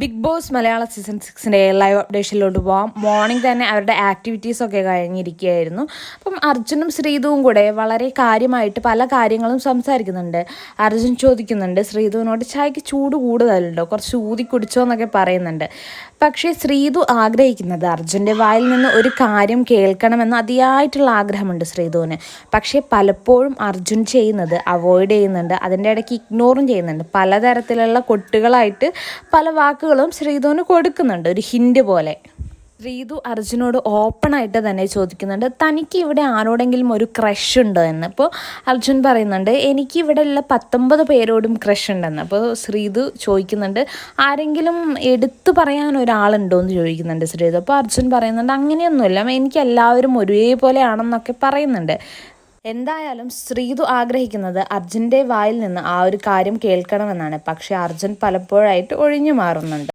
Big boss Malayalam season സിക്സിന്റെ live അപ്ഡേഷനിലോട്ട് പോവാം. മോർണിംഗ് തന്നെ അവരുടെ ആക്ടിവിറ്റീസൊക്കെ കഴിഞ്ഞിരിക്കുകയായിരുന്നു. അപ്പം അർജുനും ശ്രീതുവും കൂടെ വളരെ കാര്യമായിട്ട് പല കാര്യങ്ങളും സംസാരിക്കുന്നുണ്ട്. അർജുൻ ചോദിക്കുന്നുണ്ട് ശ്രീതുവിനോട് ചായക്ക് ചൂട് കൂടുതലുണ്ടോ? കുറച്ച് ഊതി കുടിച്ചോ എന്നൊക്കെ പറയുന്നുണ്ട്. പക്ഷേ ശ്രീതു ആഗ്രഹിക്കുന്നത് അർജുന്റെ വായിൽ നിന്ന് ഒരു കാര്യം കേൾക്കണമെന്ന് അതിയായിട്ടുള്ള ആഗ്രഹമുണ്ട് ശ്രീതുവിന് പക്ഷേ പലപ്പോഴും അർജുൻ ചെയ്യുന്നത് അവോയ്ഡ് ചെയ്യുന്നുണ്ട് അതിന്റെ ഇടയ്ക്ക് ഇഗ്നോറും ചെയ്യുന്നുണ്ട്. പലതരത്തിലുള്ള കൊട്ടുകളായിട്ട് പല വാക്കുകളും ശ്രീധുവിന് കൊടുക്കുന്നുണ്ട് ഒരു ഹിൻഡ് പോലെ. ശ്രീതു അർജുനോട് ഓപ്പണായിട്ട് തന്നെ ചോദിക്കുന്നുണ്ട് തനിക്ക് ഇവിടെ ആരോടെങ്കിലും ഒരു ക്രഷ് ഉണ്ടോ? എന്ന്. അപ്പോൾ അർജുൻ പറയുന്നുണ്ട് എനിക്ക് ഇവിടെ ഉള്ള പത്തൊമ്പത് പേരോടും ക്രഷ് ഉണ്ടെന്ന്. അപ്പോൾ ശ്രീതു ചോദിക്കുന്നുണ്ട് ആരെങ്കിലും എടുത്തു പറയാൻ ഒരാളുണ്ടോ? എന്ന് ചോദിക്കുന്നുണ്ട് ശ്രീതു അപ്പോൾ അർജുൻ പറയുന്നുണ്ട് അങ്ങനെയൊന്നുമില്ല എനിക്ക് എല്ലാവരും ഒരേപോലെയാണെന്നൊക്കെ പറയുന്നുണ്ട്. എന്തായാലും ശ്രീതു ആഗ്രഹിക്കുന്നത് അർജുന്റെ വായിൽ നിന്ന് ആ ഒരു കാര്യം കേൾക്കണമെന്നാണ്. പക്ഷേ അർജുൻ പലപ്പോഴായിട്ട് ഒഴിഞ്ഞു മാറുന്നുണ്ട്.